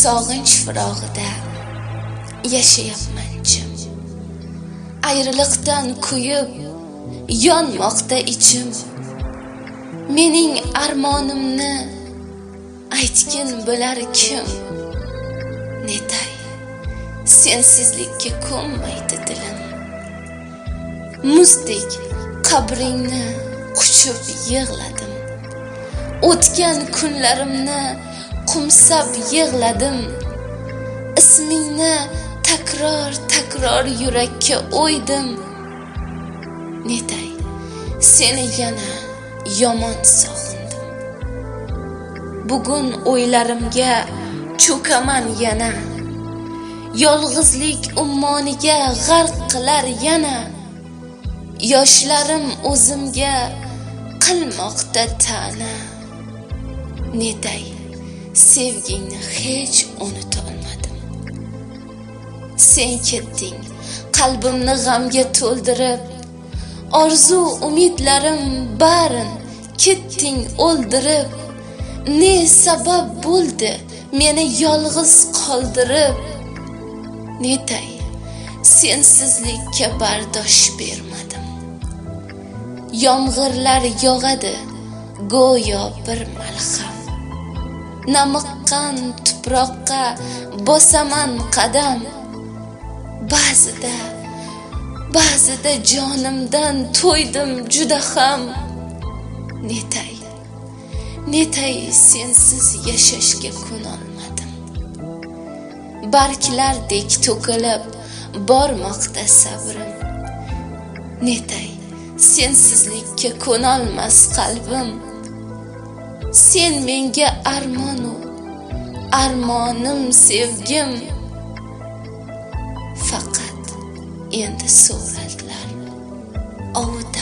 sog'inch firog'ida yashayapman jim ayriliqdan kuyib yonmoqda ichim. Mening armonimni aytgin bo'lar kim? Netay sensizlikka ko'nmaydi dilim. Muzdek qabringni quchib yig'ladim. O'tgan kunlarimni qumsab yig'ladim. Ismingni takror takror yurakka o'ydim. Netay seni yana yomon sog'indim. Bugun o'ylarimga cho'kaman yana. Yolg'izlik ummoniga g'arq qilar yana. Yoshlarim o'zimga qilmoqda ta'na. Netay sevgingni hech unuta olmadim sen ketding qalbimni g'amga to'ldirib orzu umidlarim barin ketding o'ldirib. Ne sabab bo'ldi meni yolg'iz qoldirib? Netay sensizlikka bardosh bermadim. Yomg'irlar yog'adi go'yo bir malham namiqqan tuproqqa bosaman qadam. Ba'zida ba'zida jonimdan to'ydim juda ham. Netay netay sensiz yashashga ko'nolmadim. Barglardek to'kilib bormoqda sabrim. Netay sensizlikka ko'nolmas qalbim. sen menga armonu armonim sevgim. Faqat endi suratlar ovut